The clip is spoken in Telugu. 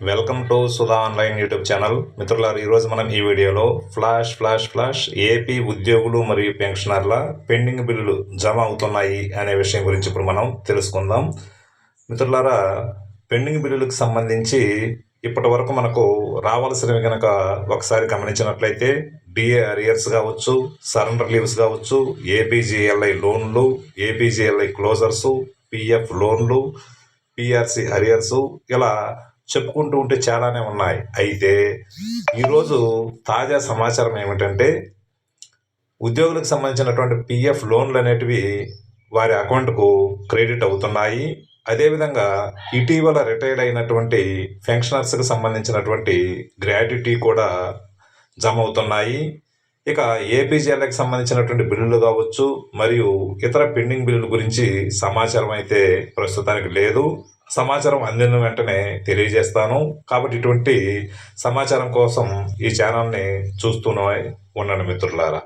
Welcome to Sudha online YouTube channel. మిత్రులారు ఈరోజు మనం ఈ వీడియోలో ఫ్లాష్ ఫ్లాష్ ఫ్లాష్ ఏపీ ఉద్యోగులు మరియు పెన్షనర్ల పెండింగ్ బిల్లులు జమ అవుతున్నాయి అనే విషయం గురించి ఇప్పుడు మనం తెలుసుకుందాం. మిత్రులారా పెండింగ్ బిల్లులకు సంబంధించి ఇప్పటి వరకు మనకు రావాల్సినవి కనుక ఒకసారి గమనించినట్లయితే డిఏ అరియర్స్ కావచ్చు సరెండర్ లీవ్స్ కావచ్చు ఏపీజీఎల్ఐ లోన్లు ఏపీజీఎల్ఐ క్లోజర్సు పిఎఫ్ లోన్లు పిఆర్సి అరియర్స్ ఇలా చెప్పుకుంటూ ఉంటే చాలానే ఉన్నాయి. అయితే ఈరోజు తాజా సమాచారం ఏమిటంటే ఉద్యోగులకు సంబంధించినటువంటి పిఎఫ్ లోన్లు అనేటివి వారి అకౌంట్కు క్రెడిట్ అవుతున్నాయి. అదేవిధంగా ఇటీవల రిటైర్డ్ అయినటువంటి పెన్షనర్స్కి సంబంధించినటువంటి గ్రాట్యుటీ కూడా జమ అవుతున్నాయి. ఇక ఏపీజీఎల్కి సంబంధించినటువంటి బిల్లులు కావచ్చు మరియు ఇతర పెండింగ్ బిల్లుల గురించి సమాచారం అయితే ప్రస్తుతానికి లేదు. సమాచారం అందిన వెంటనే తెలియజేస్తాను. కాబట్టి ఇటువంటి సమాచారం కోసం ఈ ఛానల్ని చూస్తూనే ఉండండి మిత్రులారా.